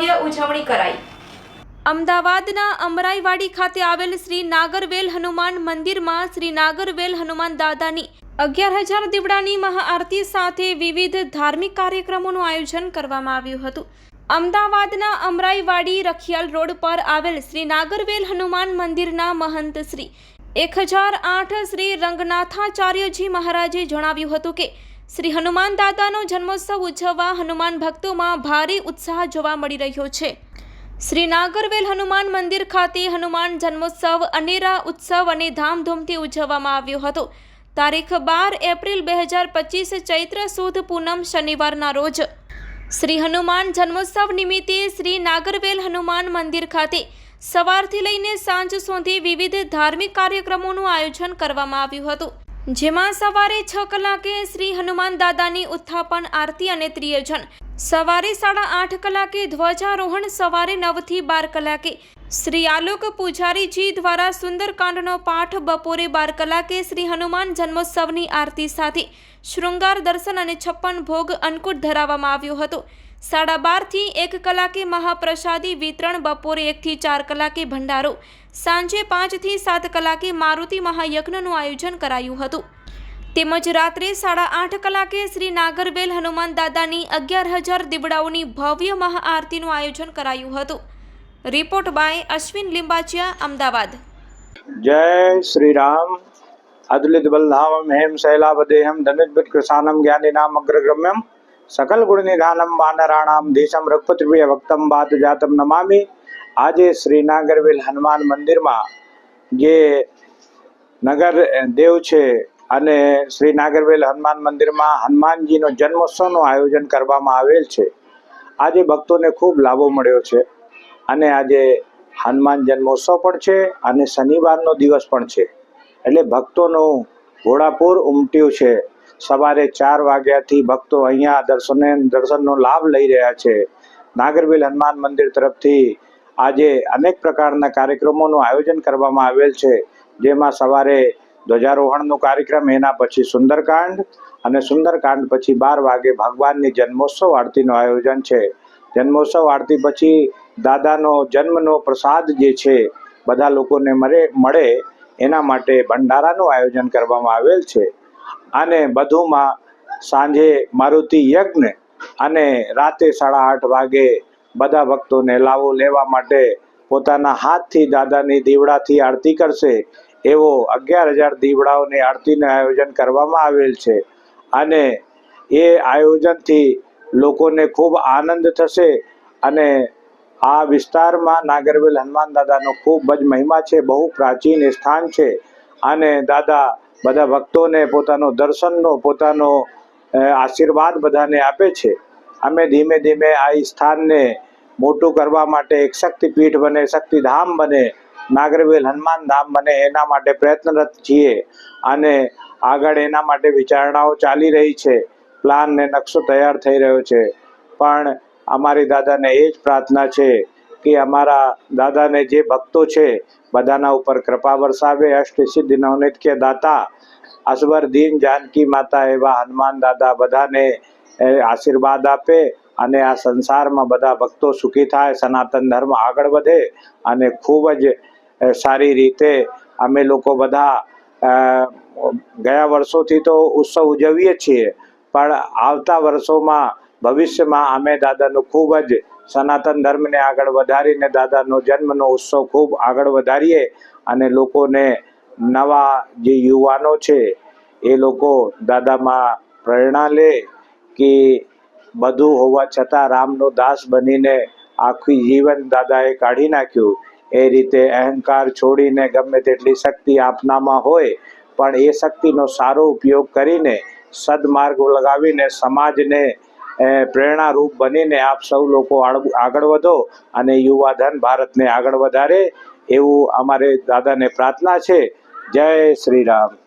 ભવ્ય ઉજવણી કરાઈ. અમદાવાદના અમરાઈવાડી ખાતે આવેલ શ્રી નાગરવેલ હનુમાન મંદિરમાં શ્રી નાગરવેલ હનુમાન દાદાની અગિયાર હજાર દીવડાની મહાઆરતી સાથે વિવિધ ધાર્મિક કાર્યક્રમોનું આયોજન કરવામાં આવ્યું હતું. અમદાવાદના અમરાઈવાડી રખિયાલ રોડ પર આવેલ શ્રી નાગરવેલ હનુમાન મંદિરના મહંત શ્રી એક હજાર આઠ શ્રી રંગનાથાચાર્યજી મહારાજે જણાવ્યું હતું કે શ્રી હનુમાન દાદાનો જન્મોત્સવ ઉજવવા હનુમાન ભક્તોમાં ભારે ઉત્સાહ જોવા મળી રહ્યો છે. શ્રી નાગરવેલ હનુમાન મંદિર ખાતે હનુમાન જન્મોત્સવ અનેરા ઉત્સવ અને ધામધૂમથી ઉજવવામાં આવ્યો હતો. તારીખ બાર એપ્રિલ બે હજાર પચીસ ચૈત્ર સુદ પૂનમ શનિવારના રોજ શ્રી હનુમાન જન્મોત્સવ નિમિત્તે શ્રી નાગરવેલ હનુમાન મંદિર ખાતે સવારથી લઈને સાંજ સુધી વિવિધ ધાર્મિક કાર્યક્રમોનું આયોજન કરવામાં આવ્યું હતું. જેમાં સવારે છ કલાકે શ્રી હનુમાન દાદાની ઉત્થાપન આરતી અને ત્રિયજન, સવારે સાડા આઠ કલાકે ધ્વજારોહણ, સવારે નવથી બાર કલાકે શ્રી આલોક પૂજારીજી દ્વારા સુંદરકાંડનો પાઠ, બપોરે બાર કલાકે શ્રી હનુમાન જન્મોત્સવની આરતી સાથે શૃંગાર, દર્શન અને છપ્પન ભોગ અન્નકૂટ ધરાવવામાં આવ્યો હતો. સાડા બારથી એક કલાકે મહાપ્રસાદી વિતરણ, બપોરે એકથી ચાર કલાકે ભંડારો સાંજે પાંચથી સાત કલાકે મારુતિ મહાયજ્ઞનું આયોજન કરાયું હતું. તેમજ રાત્રે સાડા આઠ કલાકે શ્રી નાગરવેલ હનુમાન દાદાની અગિયાર હજાર દીવડાઓની ભવ્ય મહાઆરતીનું આયોજન કરાયું હતું. Report by Ashwin Limbachiya, Ahmedabad. જય શ્રી રામ અતુલિત બલધામમ, હેમ શૈલાવદેહમ ધનુર્ભુત કૃષાનમ જ્ઞાનિનામ, અગ્રગમ્યમ સકલ ગુણ નિધાનમ વાનરાણામ, દેશમ, રઘુપતિપ્રિય, ભક્તમ વાત જાતમ નમામિ. આજે શ્રી નાગરવેલ હનુમાન મંદિરમાં જે નગર દેવ છે અને શ્રી નાગરવેલ હનુમાન મંદિરમાં હનુમાનજીનો જન્મોત્સવનું આયોજન કરવામાં આવેલ છે. આજે ભક્તોને ખૂબ લાભો મળ્યો છે અને આજે હનુમાન જન્મોત્સવ પણ છે અને શનિવારનો દિવસ પણ છે. એટલે ભક્તોનું ઘોડાપુર ઉમટ્યું છે. સવારે ચાર વાગ્યાથી ભક્તો અહીંયા દર્શને, દર્શનનો લાભ લઈ રહ્યા છે. નાગરવેલ હનુમાન મંદિર તરફથી આજે અનેક પ્રકારના કાર્યક્રમોનું આયોજન કરવામાં આવેલ છે. જેમાં સવારે ધ્વજારોહણનો કાર્યક્રમ, એના પછી સુંદરકાંડ અને સુંદરકાંડ પછી બાર વાગે ભગવાનની જન્મોત્સવ આરતીનું આયોજન છે. જન્મોત્સવ આરતી પછી દાદાનો જન્મનો પ્રસાદ જે છે, બધા લોકોને મળે મળે એના માટે ભંડારાનું આયોજન કરવામાં આવેલ છે. અને બધુંમાં સાંજે મારુતિ યજ્ઞ અને રાતે સાડા આઠ વાગે બધા ભક્તોને લાવો લેવા માટે પોતાના હાથથી દાદાની દીવડાથી આરતી કરશે. એવો અગિયાર હજાર દીવડાઓની આરતીનું આયોજન કરવામાં આવેલ છે. અને એ આયોજનથી લોકોને ખૂબ આનંદ થશે અને આ વિસ્તારમાં નાગરવેલ હનુમાન દાદાનો ખૂબ જ મહિમા છે. બહુ પ્રાચીન સ્થાન છે. અને દાદા બધા ભક્તોને પોતાનો દર્શનનો, પોતાનો આશીર્વાદ બધાને આપે છે. અમે ધીમે ધીમે આ સ્થાનને મોટું કરવા માટે એક શક્તિપીઠ બને, શક્તિધામ બને, નાગરવેલ હનુમાન ધામ બને, એના માટે પ્રયત્નરત છીએ. અને આગળ એના માટે વિચારણાઓ ચાલી રહી છે. પ્લાન ને નકશો તૈયાર થઈ રહ્યો છે. પણ અમારી દાદાને એ જ પ્રાર્થના છે કે અમારા દાદાને જે ભક્તો છે, બધાના ઉપર કૃપા વરસાવે અષ્ટ સિદ્ધિ કે દાતા અસવર દીન જાનકી માતા એવા હનુમાન દાદા બધાને એ, આશીર્વાદ આપે અને આ સંસારમાં બધા ભક્તો સુખી થાય સનાતન ધર્મ આગળ વધે અને ખૂબ જ સારી રીતે અમે લોકો બધા ગયા વર્ષોથી તો ઉત્સવ ઉજવીએ છીએ પણ આવતા વર્ષોમાં ભવિષ્યમાં અમે દાદાનું ખૂબ જ સનાતન ધર્મને આગળ વધારીને દાદાનો જન્મનો ઉત્સવ ખૂબ આગળ વધારીએ અને લોકોને નવા જે યુવાનો છે એ લોકો દાદામાં પ્રેરણા લે કે બધું હોવા છતાં રામનો દાસ બનીને આખી જીવન દાદાએ કાઢી નાખ્યું. એ રીતે અહંકાર છોડીને ગમે તેટલી શક્તિ આપનામાં હોય, પણ એ શક્તિનો સારો ઉપયોગ કરીને સદમાર્ગ લગાવીને સમાજને પ્રેરણારૂપ બનીને આપ સૌ લોકો આગળ વધો અને યુવા ધન ભારતને આગળ વધારે એવું અમારે દાદાને પ્રાર્થના છે. જય શ્રી રામ.